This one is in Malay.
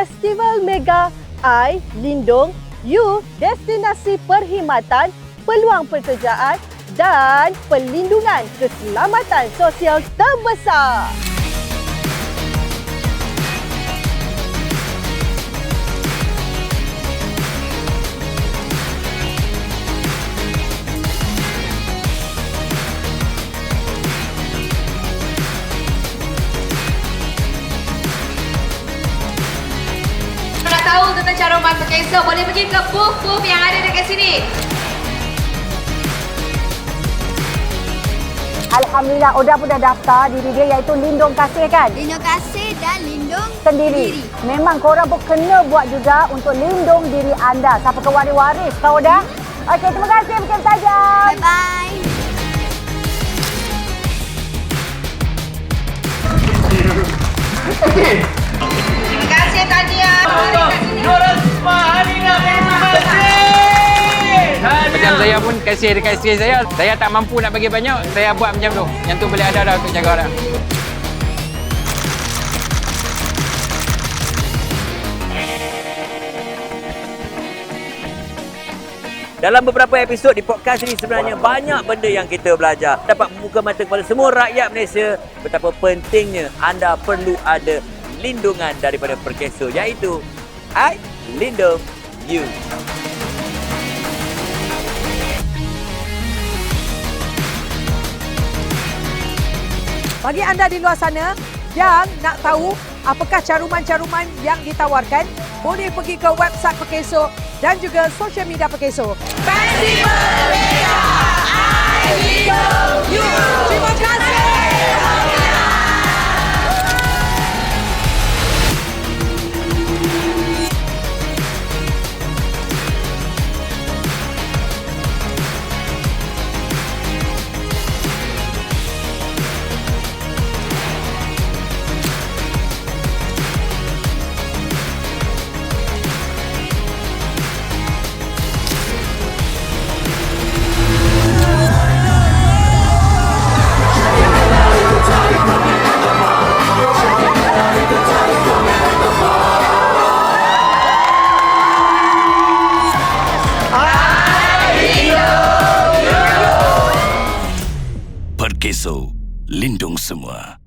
Festival Mega I Lindung You Destinasi Perkhidmatan Peluang Pekerjaan dan Perlindungan Keselamatan Sosial Terbesar. Tahu tentang cara masak esok, boleh pergi ke booth-booth yang ada dekat sini. Alhamdulillah Oda pun dah daftar diri dia iaitu Lindung Kasih kan? Lindung kasih dan lindung Sendiri. diri. Memang korang pun kena buat juga untuk lindung diri anda. Siapa ke waris-waris kau Oda? Okey, terima kasih Bukan Tajam. Bye-bye. Terima saya pun kasih dekat isteri saya. Saya tak mampu nak bagi banyak. Saya buat macam tu. Yang tu boleh ada dah untuk jaga orang. Dalam beberapa episod di podcast ini sebenarnya banyak benda yang kita belajar. Dapat membuka mata kepada semua rakyat Malaysia betapa pentingnya anda perlu ada lindungan daripada perkeso iaitu I Lindung You. Bagi anda di luar sana yang nak tahu apakah caruman-caruman yang ditawarkan, boleh pergi ke website Pekeso dan juga social media Pekeso. Festival Mega I Lindung You. Perkeso, lindung semua.